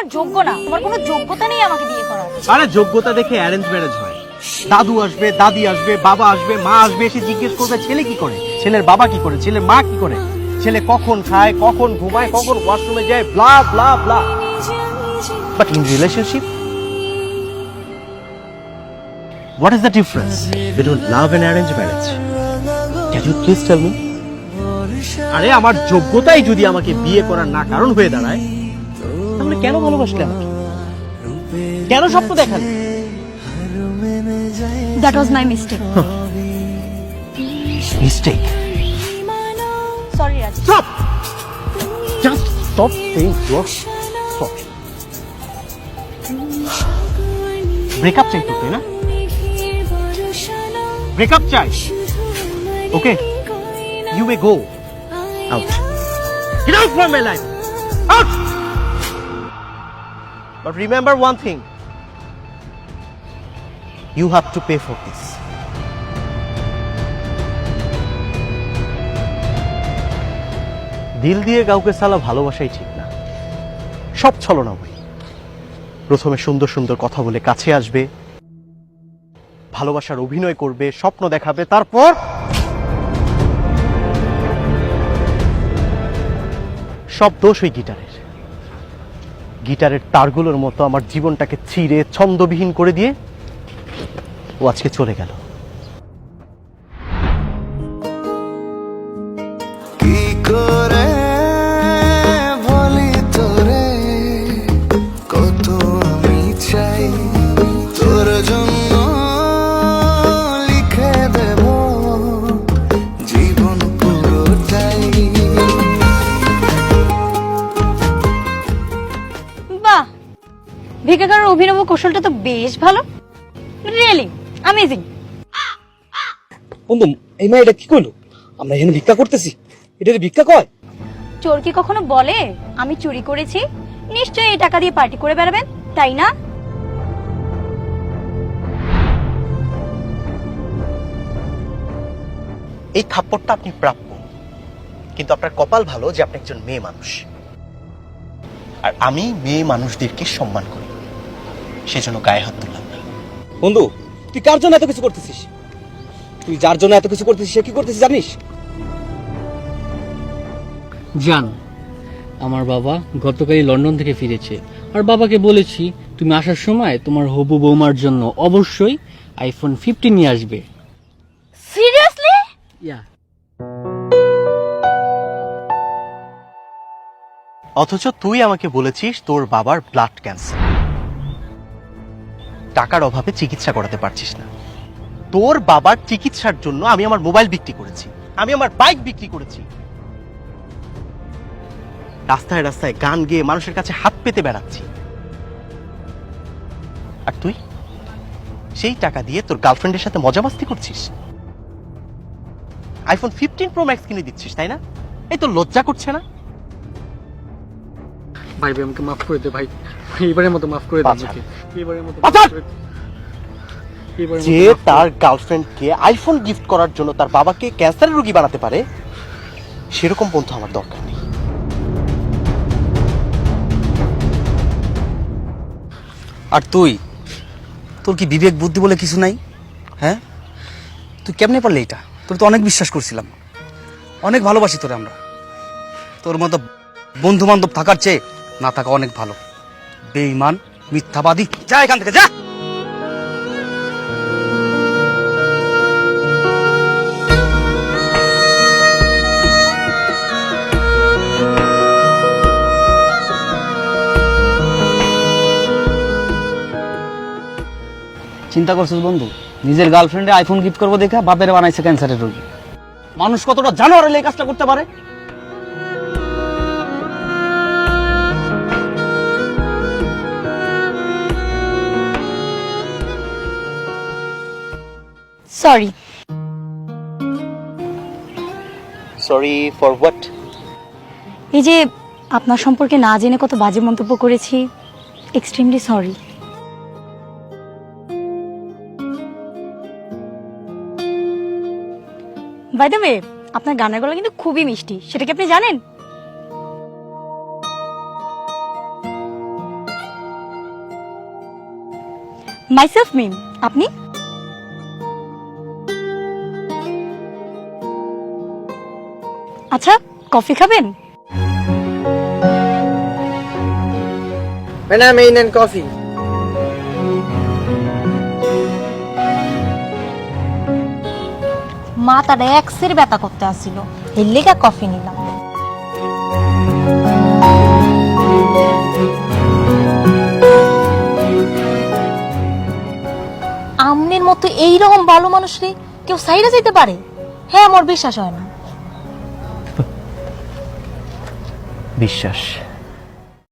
আমার যোগ্য না। আমার কোনো যোগ্যতা নেই আমাকে বিয়ে করার। আরে যোগ্যতা দেখে অ্যারেঞ্জ ম্যারেজ হয়। দাদু আসবে দাদি আসবে বাবা আসবে মা আসবে এসে জিজ্ঞেস করবে ছেলে কি করে? ছেলের বাবা কি করে? ছেলের মা কি করে? ছেলে কখন খায় কখন ঘুমায় কখন ওয়াশরুমে যায় blah blah blah but in relationship What is the difference between love and arranged marriage? Can you please tell me? আরে আমার যোগ্যতাই যদি আমাকে বিয়ে করার না কারণ হয়ে দাঁড়ায় কেন ভালোবাসলে আমাকে কেন স্বপ্ন দেখালে that was my mistake mistake sorry Raj! Just stop saying you're sorry. Breakup চাই তো তাই না? ব্রেকআপ চাই okay you may go out get out from my life out but remember one thing you have to pay for this দিল দিয়ে কাউকে সালা ভালোবাসাই ঠিক না। সব ছলনা বই প্রথমে সুন্দর সুন্দর কথা বলে কাছে আসবে। ভালোবাসার অভিনয় করবে, স্বপ্ন দেখাবে, তারপর সব দোষ ওই গিটারের। গিটারের তারগুলোর মতো আমার জীবনটাকে ছিঁড়ে ছন্দবিহীন করে দিয়ে ও আজকে চলে গেল। ভিকাকার অভিনব কৌশলটা তো বেশ ভালো। রিয়েলি অ্যামেজিং বন্ধু এই মেয়েটা কি করল আমরা এখানে ভিক্ষা করতেছি। এটা ভিক্ষা কয়? চোর কি কখনো বলে আমি চুরি করেছি নিশ্চয়ই এই টাকা দিয়ে পার্টি করে বেড়াবেন তাই না? এই থাপ্পড়টা আপনি প্রাপ্য। কিন্তু আপনার কপাল ভালো যে আপনি একজন মেয়ে মানুষ। আর আমি মেয়ে মানুষদেরকে সম্মান করি। সেজন্য গায়ে হাত তুললাম না। বন্ধু তুই কার জন্য এত কিছু করতেছিস? তুই যার জন্য এত কিছু করতেছিস সে কি করতেছিস জানিস? জান আমার বাবা গতকালই লন্ডন থেকে ফিরেছে। আর বাবাকে বলেছি তুমি আসার সময় তোমার হবু বৌমার জন্য অবশ্যই আইফোন ফিফটিন নিয়ে আসবে। সিরিয়াসলি ইয়া অথচ তুই আমাকে বলেছিস তোর বাবার ব্লাড ক্যান্সার টাকার অভাবে চিকিৎসা করাতে পারছিস না। তোর বাবার চিকিৎসার জন্য আমি আমার মোবাইল বিক্রি করেছি। আমি আমার বাইক বিক্রি করেছি। রাস্তায় রাস্তায় গান গেয়ে মানুষের কাছে হাত পেতে বেড়াচ্ছি। আর তুই? সেই টাকা দিয়ে তোর গার্লফ্রেন্ডের সাথে মজা মাস্তি করছিস? আইফোন ফিফটিন প্রো ম্যাক্স কিনে দিচ্ছিস, তাই না? এই তো লজ্জা করছে না? ভাই ভাই আমাকে মাফ করে দে ভাই। এইবারের মতো মাফ করে দে। আমাকে। আচ্ছা। এইবারের মতো যে তার গার্লফ্রেন্ডকে আইফোন গিফট করার জন্য তার বাবাকে ক্যান্সারের রোগী বানাতে পারে সেরকম বন্ধু আমার দরকার নেই। আর তুই? তোর কি বিবেক বুদ্ধি বলে কিছু নাই? হ্যাঁ? তুই কেমনে পারলি এটা? তোর তো অনেক বিশ্বাস করছিলাম। অনেক ভালোবাসি তোরে আমরা। তোর মতো বন্ধু বান্ধব থাকার চেয়ে না থাকা অনেক ভালো। বেঈমান, মিথ্যাবাদী, যা এখান থেকে, যা! চিন্তা করছিস বন্ধু? নিজের গার্লফ্রেন্ডে আইফোন গিফট করব দেখা বাপের বানাইছে ক্যান্সারের রোগী। মানুষ কতটা জানোয়ার হলে এই কাজটা করতে পারে? সরি সরি ফর হোয়াট এই যে আপনার সম্পর্কে না জেনে কত বাজে মন্তব্য করেছি extremely sorry by the way আপনার গানের গলা কিন্তু খুবই মিষ্টি সেটা কি আপনি জানেন? মাইসেলফ মিম আপনি? আচ্ছা কফি খাবেন? ম্যাডাম এই নেন কফি মাথাটা এক্সের ব্যথা করতে আসছিল। এর লেগা কফি নিলাম। আমনের মতো এইরকম ভালো মানুষ রে কেউ সাইডে যেতে পারে? হ্যাঁ আমার বিশ্বাস হয় না। বিশ্বাস।